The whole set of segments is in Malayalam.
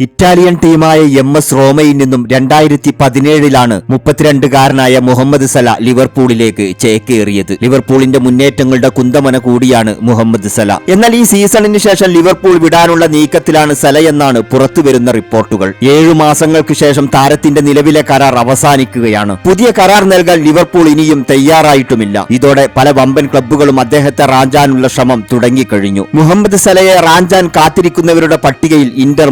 ഇറ്റാലിയൻ ടീമായ എം എസ് റോമയിൽ നിന്നും രണ്ടായിരത്തി പതിനേഴിലാണ് മുപ്പത്തിരണ്ടുകാരനായ മുഹമ്മദ് സല ലിവർപൂളിലേക്ക് ചേക്കേറിയത്. ലിവർപൂളിന്റെ മുന്നേറ്റങ്ങളുടെ കുന്തമന കൂടിയാണ് മുഹമ്മദ് സല. എന്നാൽ ഈ സീസണിന് ശേഷം ലിവർപൂൾ വിടാനുള്ള നീക്കത്തിലാണ് സല എന്നാണ് പുറത്തുവരുന്ന റിപ്പോർട്ടുകൾ. ഏഴു മാസങ്ങൾക്ക് ശേഷം താരത്തിന്റെ നിലവിലെ കരാർ അവസാനിക്കുകയാണ്. പുതിയ കരാർ നൽകാൻ ലിവർപൂൾ ഇനിയും തയ്യാറായിട്ടുമില്ല. ഇതോടെ പല വമ്പൻ ക്ലബ്ബുകളും അദ്ദേഹത്തെ റാഞ്ചാനുള്ള ശ്രമം തുടങ്ങിക്കഴിഞ്ഞു. മുഹമ്മദ് സലയെ റാഞ്ചാൻ കാത്തിരിക്കുന്നവരുടെ പട്ടികയിൽ ഇന്റർ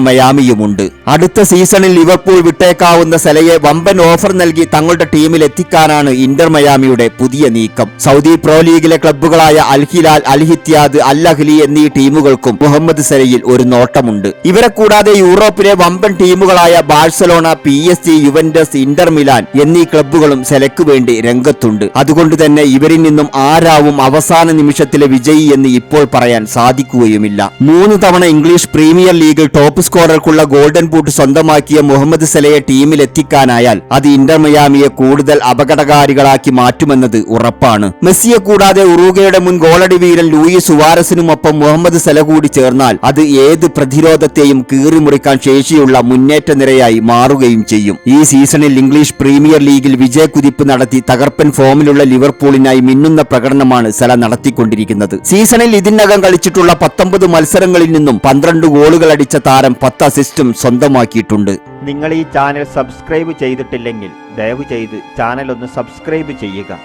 മയാമിയുമുണ്ട് അടുത്ത സീസണിൽ ലിവർപൂൾ വിട്ടേക്കാവുന്ന സെലയെ വമ്പൻ ഓഫർ നൽകി തങ്ങളുടെ ടീമിൽ എത്തിക്കാനാണ് ഇന്റർ മയാമിയുടെ പുതിയ നീക്കം. സൗദി പ്രോ ലീഗിലെ ക്ലബ്ബുകളായ അൽഹിലാൽ അൽഹിത്യാദ് അൽ ഹിത്യാദ് അൽ അഹ്ലി എന്നീ ടീമുകൾക്കും മുഹമ്മദ് സലയിൽ ഒരു നോട്ടമുണ്ട്. ഇവരെ കൂടാതെ യൂറോപ്പിലെ വമ്പൻ ടീമുകളായ Barcelona P S G Juventus Inter Milan എന്നീ ക്ലബ്ബുകളും സെലക്ക് വേണ്ടി രംഗത്തുണ്ട്. അതുകൊണ്ട് തന്നെ ഇവരിൽ നിന്നും ആരാവും അവസാന നിമിഷത്തിലെ വിജയി എന്ന് ഇപ്പോൾ പറയാൻ സാധിക്കുകയുമില്ല. മൂന്ന് തവണ ഇംഗ്ലീഷ് പ്രീമിയർ ലീഗിൽ ടോപ്പ് സ്കോറർക്കുള്ള ഗോൾഡൻ ബൂട്ട് സ്വന്തമാക്കിയ മുഹമ്മദ് സലയെ ടീമിൽ എത്തിക്കാനായാൽ അത് ഇന്റർ മയാമിയെ കൂടുതൽ അപകടകാരികളാക്കി മാറ്റുമെന്നത് ഉറപ്പാണ്. മെസ്സിയെ കൂടാതെ ഉറൂഗയുടെ മുൻ ഗോളടി വീരൻ ലൂയി സുവാരസിനുമൊപ്പം മുഹമ്മദ് സല കൂടി ചേർന്നാൽ അത് ഏത് പ്രതിരോധത്തെയും കീറിമുറിക്കാൻ ശേഷിയുള്ള മുന്നേറ്റ നിരയായി മാറുകയും ചെയ്യും. ഈ സീസണിൽ ഇംഗ്ലീഷ് പ്രീമിയർ ലീഗിൽ വിജയക്കുതിപ്പ് നടത്തി തകർപ്പൻ ഫോമിലുള്ള ലിവർപൂളിനായി മിന്നുന്ന പ്രകടനമാണ് സല നടത്തിക്കൊണ്ടിരിക്കുന്നത്. സീസണിൽ ഇതിനകം കളിച്ചിട്ടുള്ള പത്തൊമ്പത് മത്സരങ്ങളിൽ നിന്നും പന്ത്രണ്ട് ഗോളുകൾ അടിച്ച താരം പത്ത് അസിസ്റ്റും സ്വന്തമാക്കിയിട്ടുണ്ട്. നിങ്ങൾ ഈ ചാനൽ സബ്സ്ക്രൈബ് ചെയ്തിട്ടില്ലെങ്കിൽ ദയവ് ചെയ്ത് ചാനൽ ഒന്ന് സബ്സ്ക്രൈബ് ചെയ്യുക.